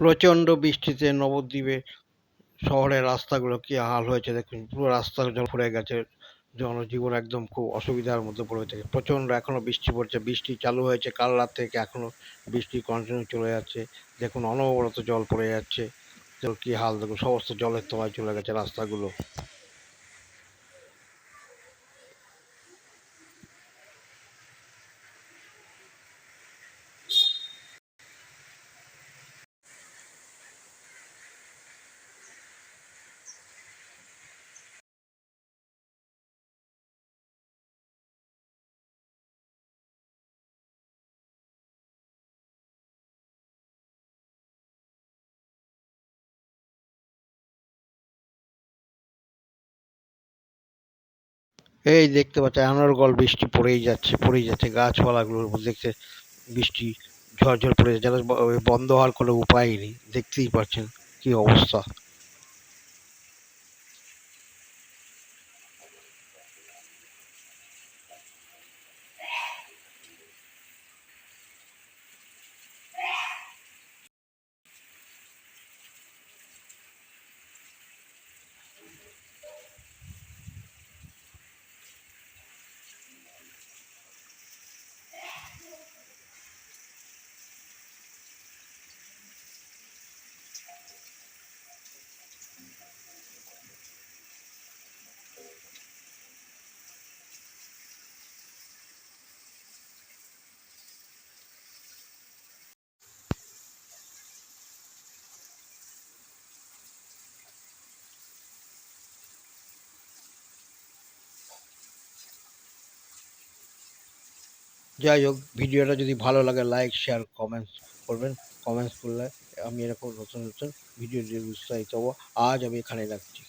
প্রচণ্ড বৃষ্টিতে নবদ্বীপে শহরের রাস্তাগুলো কি হাল হয়েছে দেখুন। পুরো রাস্তা জল ভরে গেছে, জনজীবন একদম খুব অসুবিধার মধ্যে পড়ে থাকে প্রচণ্ড এখনও বৃষ্টি পড়ছে, বৃষ্টি চালু হয়েছে, কাল রাত থেকে এখনও বৃষ্টি কন্টিনিউ চলে যাচ্ছে। দেখুন অনবরত জল পড়ে যাচ্ছে। তো কি হাল, দেখুন সমস্ত জলের তোমায় চলে গেছে রাস্তাগুলো। এই দেখতে পাচ্ছি অনর্গল বৃষ্টি পড়েই যাচ্ছে পড়েই যাচ্ছে। গাছপালাগুলোর উপর দেখছে বৃষ্টি, ঝরঝর পড়ে যাচ্ছে বন্ধ হওয়ার কোনো উপায় নেই। দেখতেই পাচ্ছেন কি অবস্থা। যাই হোক, ভিডিওটা যদি ভালো লাগে লাইক শেয়ার কমেন্টস করবেন। কমেন্টস করলে আমি এরকম নতুন নতুন ভিডিও দিয়ে উৎসাহিত হব। আজ আমি এখানে রাখছি।